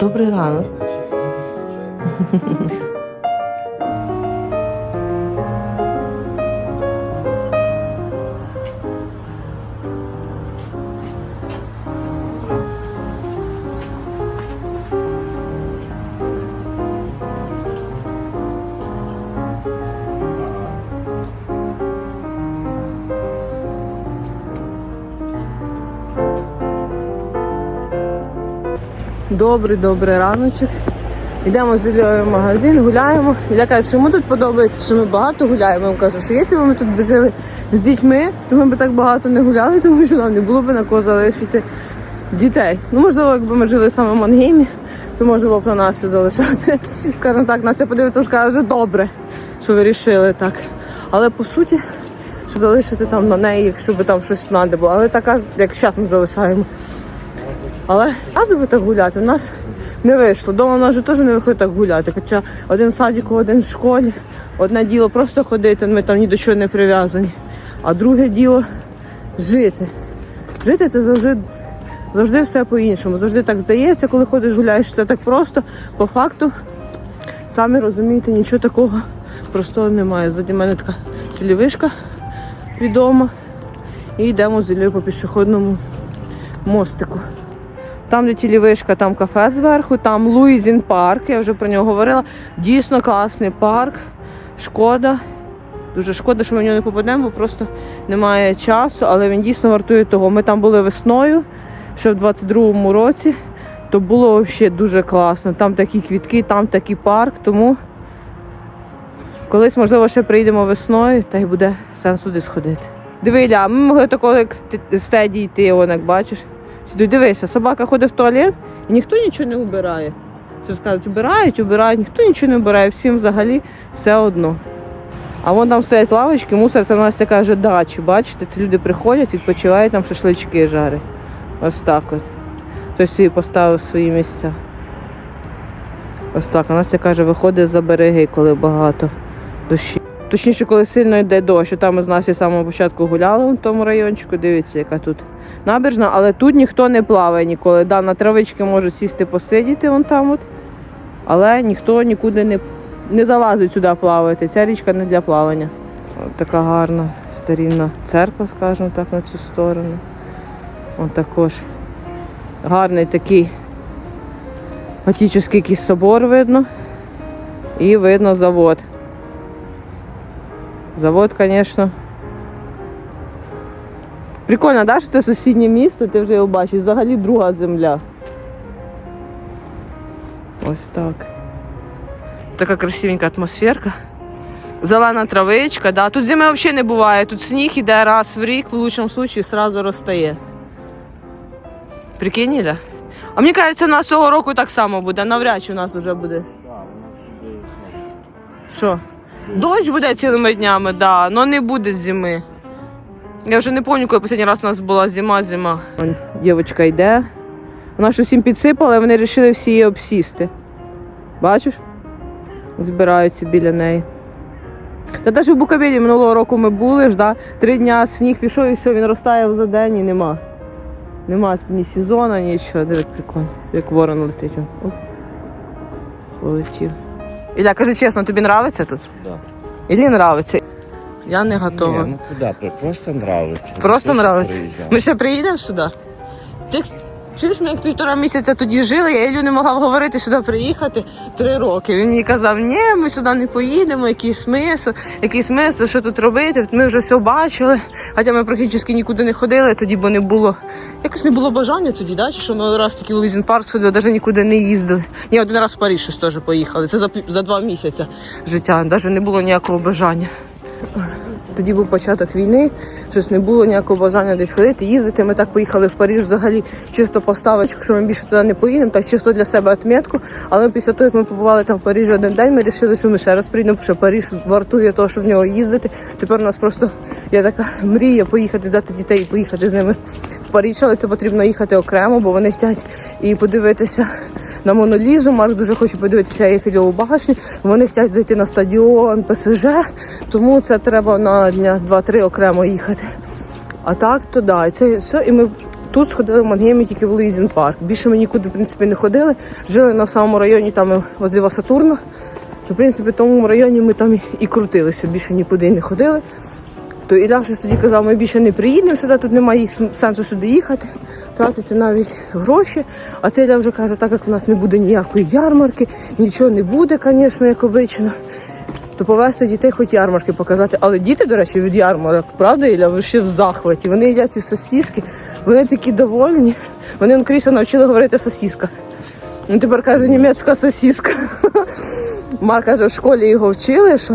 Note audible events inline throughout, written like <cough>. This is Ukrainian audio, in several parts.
Добрий ранок. Добрий, добрий раночок. Йдемо з Іллею в магазин, гуляємо. Ілля каже, що йому тут подобається, що ми багато гуляємо. Я кажу, що якщо б ми тут жили з дітьми, то ми б так багато не гуляли, <laughs> тому що нам не було б на кого залишити дітей. Ну, можливо, якби ми жили саме в Мангеймі, то можливо б на Настю залишати. <laughs> Скажімо так, Настя подивиться, скаже, добре, що ви рішили так. Але по суті, що залишити там на неї, якщо б там щось треба було. Але така, як зараз ми залишаємо. Але разу так гуляти, у нас не вийшло. Дома у нас же теж не виходить так гуляти. Хоча один в садіку, один в школі, одне діло просто ходити, ми там ні до чого не прив'язані. А друге діло жити. Жити це завжди, завжди все по-іншому. Завжди так здається, коли ходиш гуляєш, це так просто. По факту, самі розумієте, нічого такого простого немає. Ззаді мене така телевишка відома. І йдемо з Іллею по пішохідному мостику. Там, де тілівишка, там кафе зверху, там Луїзін парк, я вже про нього говорила. Дійсно класний парк. Шкода. Дуже шкода, що ми в нього не попадемо, бо просто немає часу, але він дійсно вартує того. Ми там були весною, ще в 22-му році, то було взагалі дуже класно. Там такі квітки, там такий парк, тому колись, можливо, ще приїдемо весною, та й буде сенс туди сходити. Диви, ми могли такого як стеді йти, як бачиш. Дивися, собака ходить в туалет і ніхто нічого не убирає. Все скажуть, убирають, убирають, ніхто нічого не убирає, всім взагалі все одно. А вон там стоять лавочки, мусор, це Настя каже дачі. Бачите, ці люди приходять, відпочивають, там шашлички жарять. Ось так от. Хтось собі поставив свої місця. Ось так. А Настя каже, виходить за береги, коли багато дощі. Точніше, коли сильно йде дощ. Там ми з Настю з самого початку гуляли в тому райончику. Дивіться, яка тут набережна, але тут ніхто не плаває ніколи. Да, на травички можуть сісти посидіти вон там от. Але ніхто нікуди не, не залазить сюди плавати. Ця річка не для плавання. От така гарна старінна церква, скажімо так, на цю сторону. От також гарний такий готичний якийсь собор видно. І видно завод. Завод, звісно. Прикольно, да, що це сусіднє місто, ти вже його бачиш. Взагалі друга земля. Ось так. Така красивенька атмосферка. Зелена травичка, да. Тут зими взагалі не буває. Тут сніг іде раз в рік, в лучшому випадку, одразу розтає. Прикинь, Іля? А мені кажеться, у нас цього року так само буде. Навряд чи у нас вже буде. Що? Дощ буде цілими днями, да, але не буде зими. Я вже не пам'ятаю, коли останній раз у нас була зима, зима. Вон, дівчинка йде. Вона щось їм підсипала, і вони вирішили всі її обсісти. Бачиш? Збираються біля неї. Та навіть в Буковелі минулого року ми були ж, да? три дня сніг пішов і все, він розтаяв за день і нема. Нема ні сезону, нічого. Диви, прикольно. Як ворон летить. Полетів. Ілля, кажи чесно, тобі нравиться тут? Да. Іллі нравиться. Я не готова. Ні, ну куди? Просто нравиться. Просто Дуже нравиться. приїжджаю. Ми ще приїдемо сюди. Ти чуєш, ми як півтора місяця тоді жили, я Ілю не могла вговорити сюди приїхати три роки. Він мені казав, ні, ми сюди не поїдемо, який смисл, який смисл, що тут робити. Ми вже все бачили. Хоча ми практично нікуди не ходили тоді, бо не було. Якось не було бажання тоді, да? що ми раз таки в Лізін парк сходили, навіть нікуди не їздили. Ні, один раз в Париж щось теж поїхали. Це за, за два місяці життя. Навіть не було ніякого бажання. Тоді був початок війни, щось не було ніякого бажання десь ходити, їздити. Ми так поїхали в Париж взагалі чисто поставочку, що ми більше туди не поїдемо, так чисто для себе відмітку. Але після того, як ми побували там в Парижі один день, ми вирішили, що ми ще раз прийдемо, що Париж вартує того, щоб в нього їздити. Тепер у нас просто є така мрія поїхати, взяти дітей і поїхати з ними в Париж, але це потрібно їхати окремо, бо вони хочуть і подивитися на Монолізу. Марк дуже хоче подивитися Ейфелеву башню. Вони хочуть зайти на стадіон ПСЖ, тому це треба на дня 2-3 окремо їхати. А так, то да, і це все. І ми Тут сходили в Мангеймі тільки в Луїзін парк. Більше ми нікуди, в принципі, не ходили. Жили на самому районі, там возле Сатурна. То, в принципі, в тому районі ми там і- крутилися, більше нікуди не ходили. То Ілля щось тоді казав, ми більше не приїдемо сюди, тут немає сенсу сюди їхати, тратити навіть гроші. А цей Ілля вже каже, так як у нас не буде ніякої ярмарки, нічого не буде, звісно, як обично. То повезти дітей хоч ярмарки показати. Але діти, до речі, від ярмарок, правда, Ілля, ви ще в захваті. Вони їдять ці сосіски, вони такі довольні. Вони он Кріса навчили говорити сосіска. Він тепер каже німецька сосіска. <laughs> Марк каже, в школі його вчили, що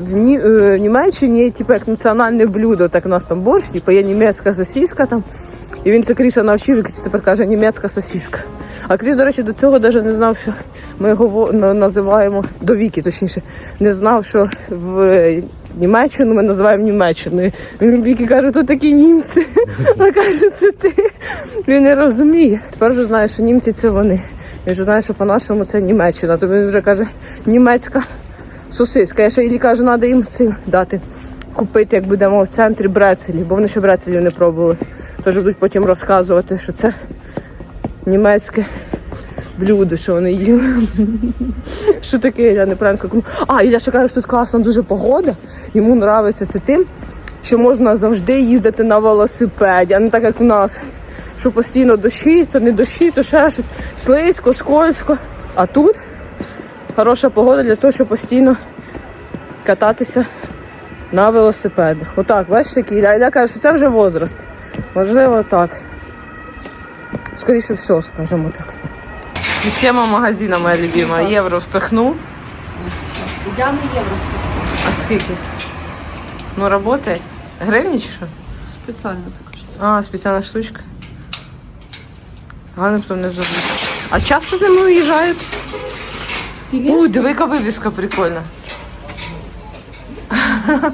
в, Ні, е, в Німеччині є типу, як національне блюдо, так у нас там борщ, типу, є німецька сосіска там. І він це Кріса навчив, і Кріс тепер каже німецька сосіска. А Кріс, до речі, до цього навіть не знав, що ми його називаємо до віки, точніше, не знав, що в Німеччину ми називаємо Німеччиною. Він віки каже, то такі німці. <laughs> А каже, це ти. Він не розуміє. Тепер вже знає, що німці це вони. Він вже знає, що по-нашому це Німеччина. То він вже каже німецька сосиска. Я ще Іллі кажу, треба їм цим дати купити, як будемо в центрі брецелі, бо вони ще брецелів не пробували. Тож будуть потім розказувати, що це німецьке блюдо, що вони їли. <laughs> Що таке, я неправильно сказала. А, Ілля ще каже, що тут класна дуже погода. Йому подобається це тим, що можна завжди їздити на велосипеді, а не так як у нас. Що постійно дощі, то не дощі, то ще щось слизько, скользко. А тут хороша погода для того, щоб постійно кататися на велосипедах. Отак, бачите, Ілля. Ілля каже, що це вже возраст. Можливо, так. Скоріше все, скажімо так. Система магазина моя любима. Євро впихнув. Я не євро впихну. А скільки? Ну, работает. Гривні чи що? спеціально також. А, спеціальна штучка. Головне, хто не забув. А часто з ними виїжджають? Уй, диви, яка вивіска прикольна. <laughs>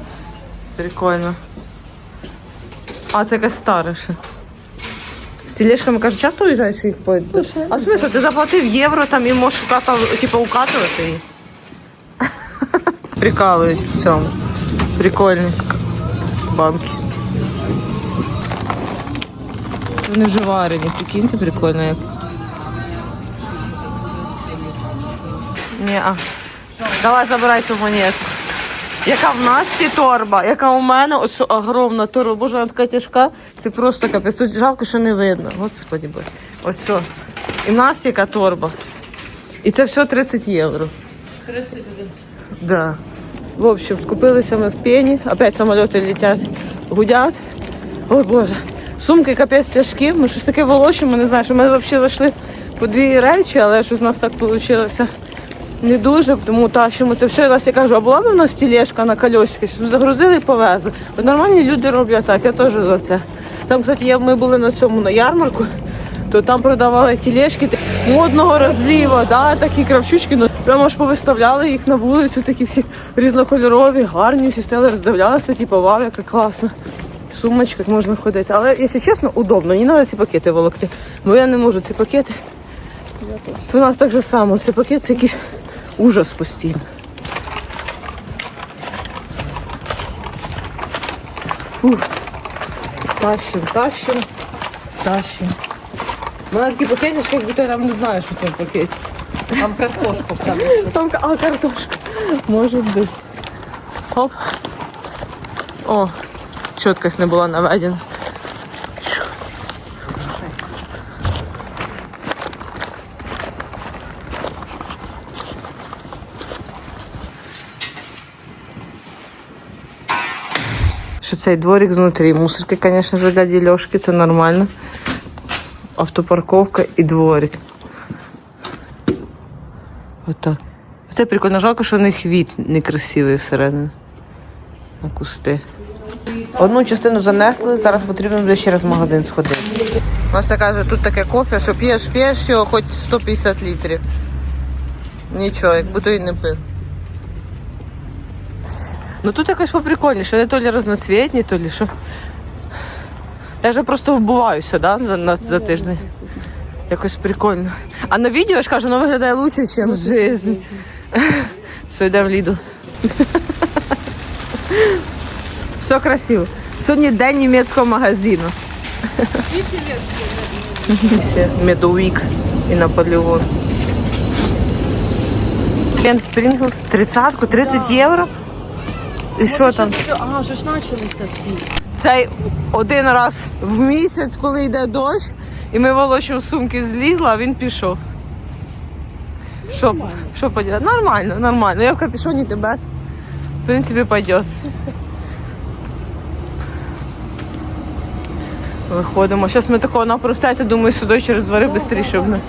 Прикольно. А, це якась стара ще. З тележками, кажуть, часто що їх по... А в смысле, ти заплатив євро там і можеш укатав, типу, укатувати її? <laughs> Прикалують в цьому. Прикольні банки. Вони вже варені, прикиньте, прикольно як. Ні, а. Давай забирай ту монету. Яка в Насті торба, яка у мене, ось огромна торба, боже, вона така тяжка, це просто капець. Тут жалко, що не видно. Господи боже. Ось що. І в Насті яка торба. І це все 30 євро. 31. Да. В общем, скупилися ми в пені, опять самоліти летять, гудять. Ой Боже. Сумки капець тяжкі, ми щось таке волочимо, не знаю, що ми взагалі зайшли по дві речі, але щось у нас так вийшло не дуже, тому тащимо це все. І Настя кажу, а була б у нас тележка на колесики, щоб загрузили і повезли. Бо нормальні люди роблять так, я теж за це. Там, кстати, є, ми були на цьому на ярмарку, то там продавали такі модного розліва, да, такі кравчучки, ну прямо аж повиставляли їх на вулицю, такі всі різнокольорові, гарні, всі стали роздивлялися, типу, вау, яка класна. В сумочках можна ходити. Але, якщо чесно, удобно, не треба ці пакети волокти. Бо я не можу ці пакети. Це у нас так же само. Це пакет це якийсь ужас постійно. Фух. Тащим, тащим, тащим. У мене такі пакетички, як будто я там не знаю, що там в пакеті. Там картошку там. Там а, картошка. Може бути. Хоп. О, чіткость не була наведена. Цей дворик знутрі. Мусорки, звісно ж, для ділешки, це нормально. Автопарковка і дворик. Отак. Це прикольно, жалко, що в них від некрасивий всередині. На кусти. Одну частину занесли, зараз потрібно буде ще раз в магазин сходити. Настя каже, тут таке кофе, що п'єш, п'єш його хоч 150 літрів. Нічого, як будто і не пив. Ну тут якось поприкольніше, не то лі разноцвітні, то лі що. Я вже просто вбуваюся, да, за, на, за тиждень. Якось прикольно. А на відео я ж кажу, воно виглядає лучше, ніж в житті. Все, йдемо в Ліду. Все красиво. Сьогодні день німецького магазину. Медовик і Наполеон. Кент Прінглс, тридцатку, 30 євро. І що там? А, вже ж почалися ці. Цей один раз в місяць, коли йде дощ, і ми волочимо сумки з Лігла, а він пішов. Що, що поділати? Нормально, нормально. Я в капюшоні ти без. В принципі, пойдет. Виходимо. Зараз ми такого напростеться, думаю, сюди через двори швидше б.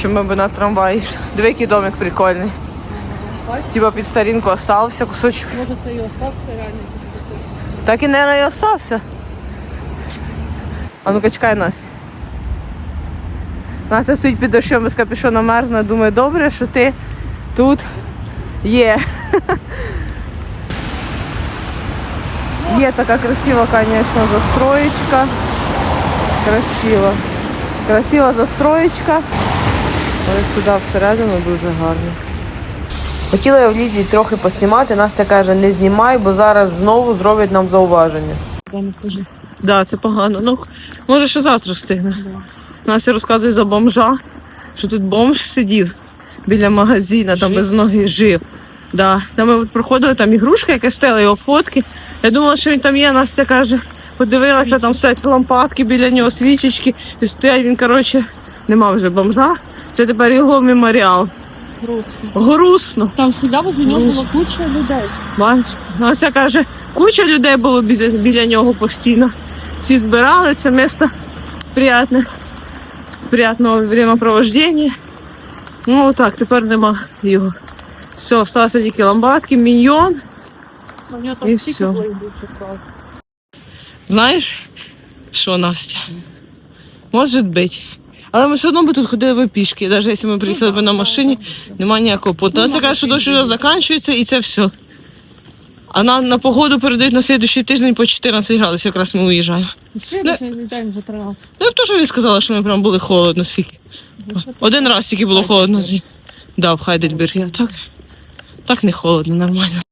Чим ми б на трамваї. який домик прикольний. Типа під старінку остався кусочок. Може це і остався реально. Так і не і остався. А ну-ка чекай, Настя. Настя стоїть під дощом без капюшона мерзне, думає, добре, що ти тут є. Є така красива, звісно, застроєчка. Красива. Красива застроєчка. Але сюди всередину дуже гарно. Хотіла я в Лідії трохи поснімати, Настя каже, не знімай, бо зараз знову зроблять нам зауваження. Так, да, це погано. Ну, може, ще завтра встигне. Настя розказує за бомжа, що тут бомж сидів біля магазина, там без ноги жив. Да. Там ми от проходили, там ігрушка, яка стояла, його фотки. Я думала, що він там є, Настя каже, подивилася, там стоять лампадки біля нього, свічечки. І стоять він, коротше, нема вже бомжа. Це тепер його меморіал. Грустно. Грустно. Там завжди возле нього було куча людей. Бач, Настя каже, куча людей було біля, біля нього постійно. Всі збиралися, місто приятне, приятного времяпровождення. Ну так, тепер нема його. Все, залишилися тільки ламбадки, міньйон. У нього І більше. Знаєш, що, Настя? Може бути. Але ми все одно би тут ходили б пішки, навіть якщо ми приїхали б на машині, немає ніякого поту. Настя каже, що дощ вже закінчується і це все. А нам на погоду передають на слідуючий тиждень по 14 градусів, якраз ми виїжджаємо. Слідуючий день вже 13. Ну, я б теж їй сказала, що ми прям були холодно скільки. Один раз тільки було холодно. Да, в Хайдельбергі, а так, так не холодно, нормально.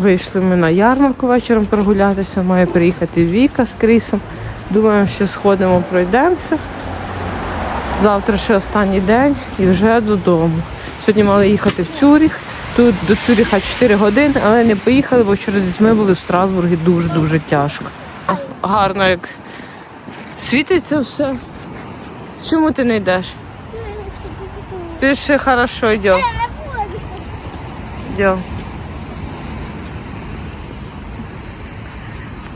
Вийшли ми на ярмарку вечором прогулятися, має приїхати Віка з Крісом. Думаємо, що сходимо, пройдемося. Завтра ще останній день і вже додому. Сьогодні мали їхати в Цюріх. Тут до Цюріха 4 години, але не поїхали, бо вчора з дітьми були в Страсбургі дуже-дуже тяжко. Гарно як світиться все. Чому ти не йдеш? Піши, хорошо, йдемо. Йдемо.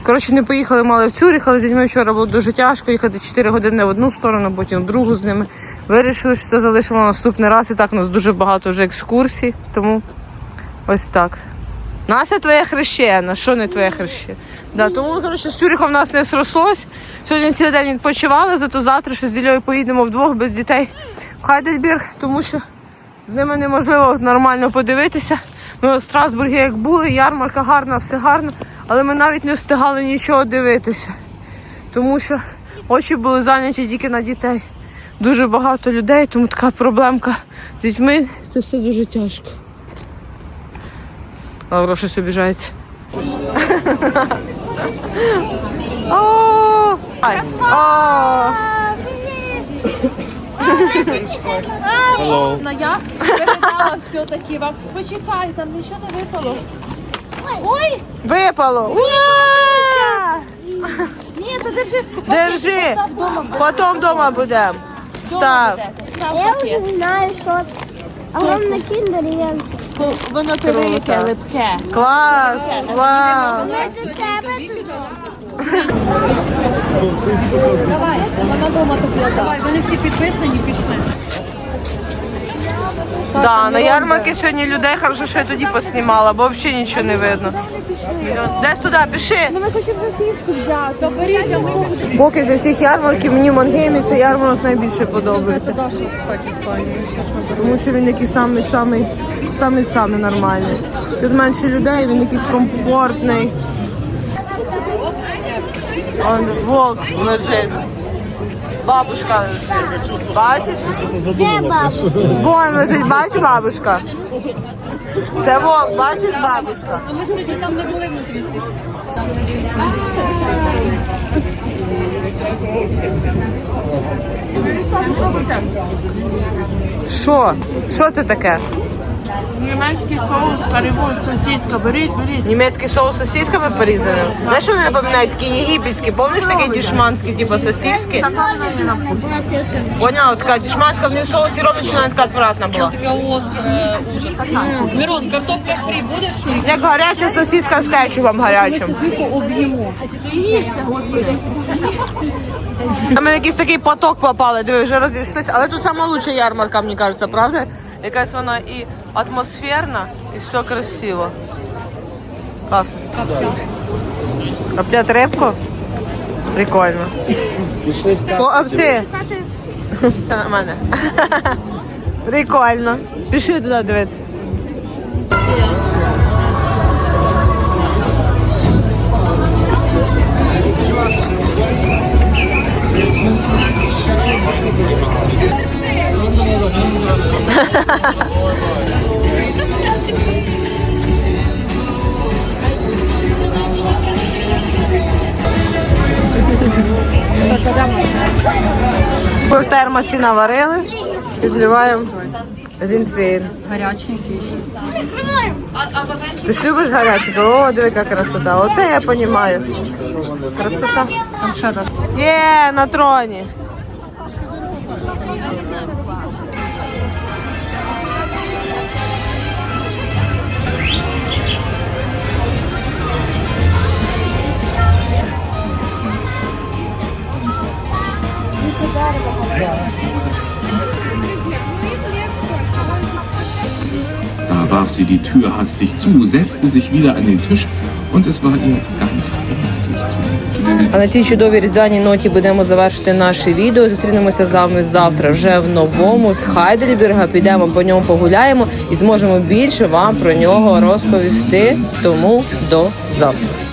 Коротше, не поїхали, мали в Цюріх, але з дітьми вчора було дуже тяжко їхати 4 години в одну сторону, потім в другу з ними. Вирішили, що це залишимо на наступний раз. І так у нас дуже багато вже екскурсій, тому ось так. Настя твоє хрещена, що не твоє хрещена? Да, тому, коротше, з Цюріхом в нас не срослось. Сьогодні цілий день відпочивали, зато завтра ще з Ділею поїдемо вдвох без дітей в Хайдельберг, тому що з ними неможливо нормально подивитися. Ми у Страсбургі як були, ярмарка гарна, все гарно, але ми навіть не встигали нічого дивитися, тому що очі були зайняті тільки на дітей. Дуже багато людей, тому така проблемка з дітьми. Це все дуже тяжко. Лавро щось обіжається. Я передала все-таки вам. Почекай, там нічого не випало. Ой! Випало. Ура! Ні, то держи. Держи. Потім вдома будемо. Став. Я вже знаю, що це. А вам на кіндері є Воно велике, липке. Клас, клас. Давай, вона дома тобі Давай, вони всі підписані, пішли. Да, на ярмарці сьогодні людей хорошо, що я тоді поснімала, бо взагалі нічого не видно. Десь туди, пиши. Ми хочемо засіску взяти. Беріть, ми Поки зі всіх ярмарків мені в Мангеймі цей ярмарок найбільше подобається. Даша, кстати, стане. Тому що він якийсь самий самий самий самий нормальний. Тут менше людей, він якийсь комфортний. Он волк лежить. Бабушка. Бачиш? Де бабуся? Вон лежить, бачиш бабушка? Це вовк, бачиш бабушка? Ми ж тоді там не були внутрі Що? Що це таке? Німецький соус, карибу, сосиска. Беріть, беріть. Німецький соус з сосисками порізаним. Знаєш, що вони напоминають такі єгипетські? Помниш такі дішманські, типу сосиски? Поняла, така дішманська, в ній соус і робить, що вона така отвратна була. Таке остре. Мирон, картопля фрі будеш? Як гаряча сосиска з кетчупом гарячим. А ми якийсь такий поток попали, диви, вже розійшлися. Але тут лучша ярмарка, мені кажеться, правда? Якась вона і атмосферна, і все красиво. Класно. Коптять рибку? Прикольно. О, овці. Та на мене. Прикольно. Пішли туди дивитися. Ми в термосі наварили, підливаємо рінтвейн. Гаряченький ще. Ти ж любиш гаряче? О, диви, яка красота. Оце я розумію. Красота. Є, на троні. Warf sie die Tür hastig zu, setzte sich wieder an den Tisch und es war ihr ganz ängstlich. А на цій чудовій різдвяній ноті будемо завершити наше відео. Зустрінемося з вами завтра вже в новому з Хайдельберга. Підемо по ньому погуляємо і зможемо більше вам про нього розповісти. Тому до завтра.